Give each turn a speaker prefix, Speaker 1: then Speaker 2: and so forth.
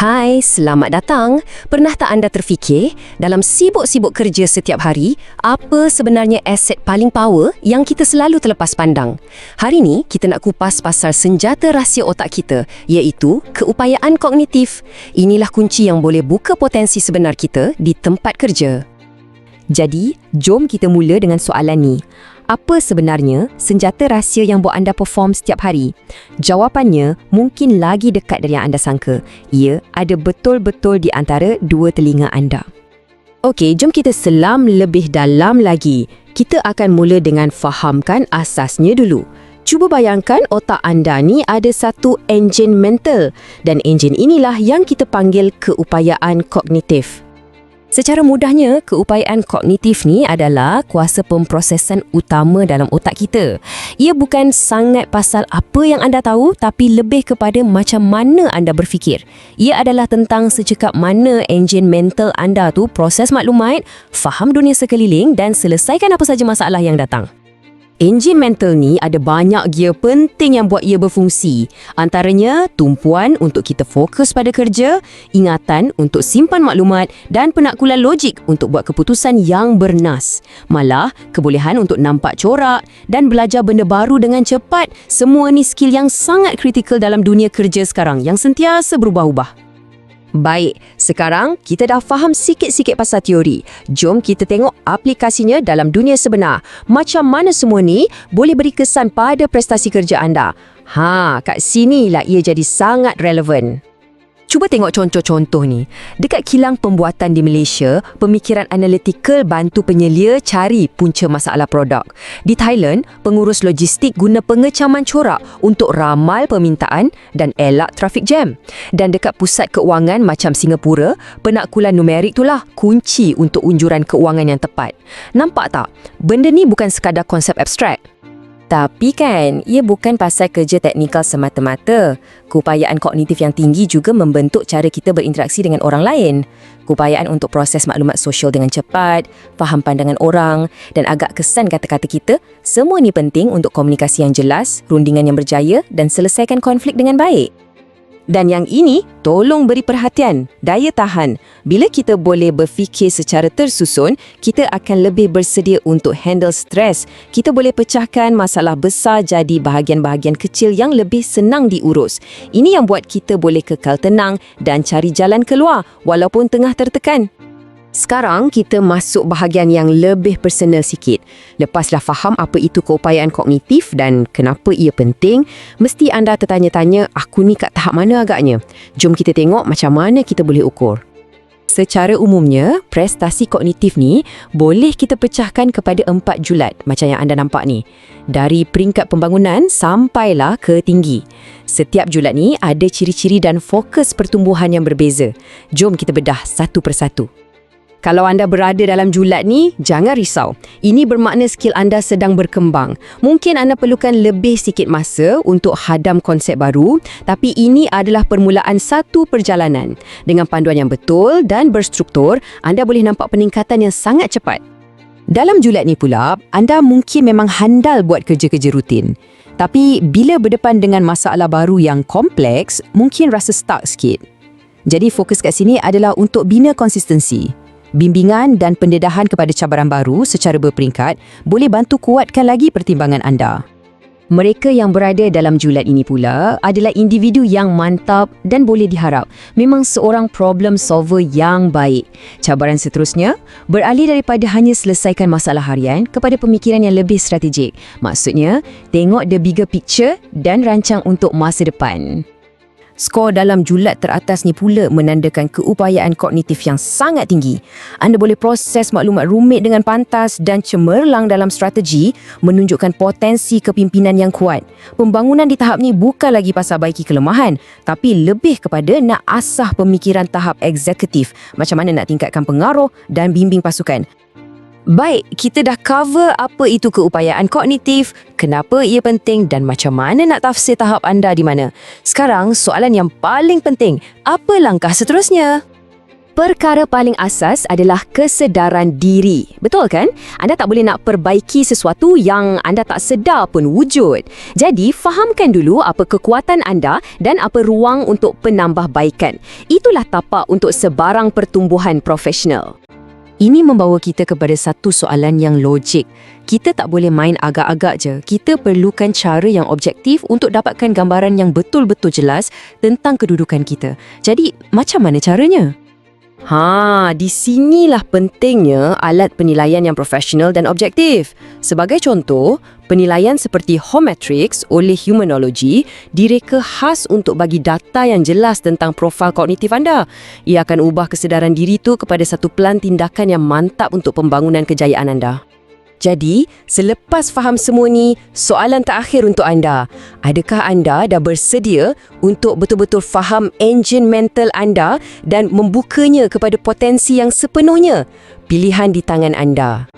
Speaker 1: Hai, selamat datang. Pernah tak anda terfikir, dalam sibuk-sibuk kerja setiap hari, apa sebenarnya aset paling power yang kita selalu terlepas pandang? Hari ni, kita nak kupas pasal senjata rahsia otak kita, iaitu keupayaan kognitif. Inilah kunci yang boleh buka potensi sebenar kita di tempat kerja.
Speaker 2: Jadi, jom kita mula dengan soalan ni. Apa sebenarnya senjata rahsia yang buat anda perform setiap hari? Jawapannya mungkin lagi dekat dari yang anda sangka. Ia ada betul-betul di antara dua telinga anda. Okey, jom kita selam lebih dalam lagi. Kita akan mula dengan fahamkan asasnya dulu. Cuba bayangkan otak anda ni ada satu enjin mental dan enjin inilah yang kita panggil keupayaan kognitif. Secara mudahnya, keupayaan kognitif ni adalah kuasa pemprosesan utama dalam otak kita. Ia bukan sangat pasal apa yang anda tahu tapi lebih kepada macam mana anda berfikir. Ia adalah tentang secekap mana enjin mental anda tu proses maklumat, faham dunia sekeliling dan selesaikan apa saja masalah yang datang. Enjin mental ni ada banyak gear penting yang buat ia berfungsi. Antaranya tumpuan untuk kita fokus pada kerja, ingatan untuk simpan maklumat dan penakkulan logik untuk buat keputusan yang bernas. Malah, kebolehan untuk nampak corak dan belajar benda baru dengan cepat. Semua ni skill yang sangat kritikal dalam dunia kerja sekarang yang sentiasa berubah-ubah. Baik, sekarang kita dah faham sikit-sikit pasal teori. Jom kita tengok aplikasinya dalam dunia sebenar. Macam mana semua ni boleh beri kesan pada prestasi kerja anda. Ha, kat sinilah ia jadi sangat relevan. Cuba tengok contoh-contoh ni. Dekat kilang pembuatan di Malaysia, pemikiran analitikal bantu penyelia cari punca masalah produk. Di Thailand, pengurus logistik guna pengecaman corak untuk ramal permintaan dan elak trafik jam. Dan dekat pusat keuangan macam Singapura, penakkulan numerik itulah kunci untuk unjuran keuangan yang tepat. Nampak tak? Benda ni bukan sekadar konsep abstrak. Tapi kan, ia bukan pasal kerja teknikal semata-mata. Keupayaan kognitif yang tinggi juga membentuk cara kita berinteraksi dengan orang lain. Keupayaan untuk proses maklumat sosial dengan cepat, faham pandangan orang dan agak kesan kata-kata kita, semua ini penting untuk komunikasi yang jelas, rundingan yang berjaya dan selesaikan konflik dengan baik. Dan yang ini, tolong beri perhatian, daya tahan. Bila kita boleh berfikir secara tersusun, kita akan lebih bersedia untuk handle stres. Kita boleh pecahkan masalah besar jadi bahagian-bahagian kecil yang lebih senang diurus. Ini yang buat kita boleh kekal tenang dan cari jalan keluar walaupun tengah tertekan. Sekarang kita masuk bahagian yang lebih personal sikit. Lepaslah faham apa itu keupayaan kognitif dan kenapa ia penting, mesti anda tertanya-tanya, aku ni kat tahap mana agaknya? Jom kita tengok macam mana kita boleh ukur. Secara umumnya, prestasi kognitif ni boleh kita pecahkan kepada empat julat macam yang anda nampak ni. Dari peringkat pembangunan sampailah ke tinggi. Setiap julat ni ada ciri-ciri dan fokus pertumbuhan yang berbeza. Jom kita bedah satu persatu. Kalau anda berada dalam julat ni, jangan risau. Ini bermakna skill anda sedang berkembang. Mungkin anda perlukan lebih sikit masa untuk hadam konsep baru, tapi ini adalah permulaan satu perjalanan. Dengan panduan yang betul dan berstruktur, anda boleh nampak peningkatan yang sangat cepat. Dalam julat ni pula, anda mungkin memang handal buat kerja-kerja rutin. Tapi bila berdepan dengan masalah baru yang kompleks, mungkin rasa stuck sikit. Jadi fokus kat sini adalah untuk bina konsistensi. Bimbingan dan pendedahan kepada cabaran baru secara berperingkat boleh bantu kuatkan lagi pertimbangan anda. Mereka yang berada dalam julat ini pula adalah individu yang mantap dan boleh diharap. Memang seorang problem solver yang baik. Cabaran seterusnya, beralih daripada hanya selesaikan masalah harian kepada pemikiran yang lebih strategik. Maksudnya, tengok the bigger picture dan rancang untuk masa depan. Skor dalam julat teratas ni pula menandakan keupayaan kognitif yang sangat tinggi. Anda boleh proses maklumat rumit dengan pantas dan cemerlang dalam strategi menunjukkan potensi kepimpinan yang kuat. Pembangunan di tahap ni bukan lagi pasal baiki kelemahan, tapi lebih kepada nak asah pemikiran tahap eksekutif, macam mana nak tingkatkan pengaruh dan bimbing pasukan. Baik, kita dah cover apa itu keupayaan kognitif, kenapa ia penting dan macam mana nak tafsir tahap anda di mana. Sekarang, soalan yang paling penting, apa langkah seterusnya? Perkara paling asas adalah kesedaran diri. Betul kan? Anda tak boleh nak perbaiki sesuatu yang anda tak sedar pun wujud. Jadi, fahamkan dulu apa kekuatan anda dan apa ruang untuk penambahbaikan. Itulah tapak untuk sebarang pertumbuhan profesional.
Speaker 1: Ini membawa kita kepada satu soalan yang logik. Kita tak boleh main agak-agak je. Kita perlukan cara yang objektif untuk dapatkan gambaran yang betul-betul jelas tentang kedudukan kita. Jadi, macam mana caranya? Ha, di sinilah pentingnya alat penilaian yang profesional dan objektif. Sebagai contoh, penilaian seperti Hometrics oleh Humanology direka khas untuk bagi data yang jelas tentang profil kognitif anda. Ia akan ubah kesedaran diri itu kepada satu pelan tindakan yang mantap untuk pembangunan kejayaan anda. Jadi, selepas faham semua ni, soalan terakhir untuk anda. Adakah anda dah bersedia untuk betul-betul faham enjin mental anda dan membukanya kepada potensi yang sepenuhnya? Pilihan di tangan anda.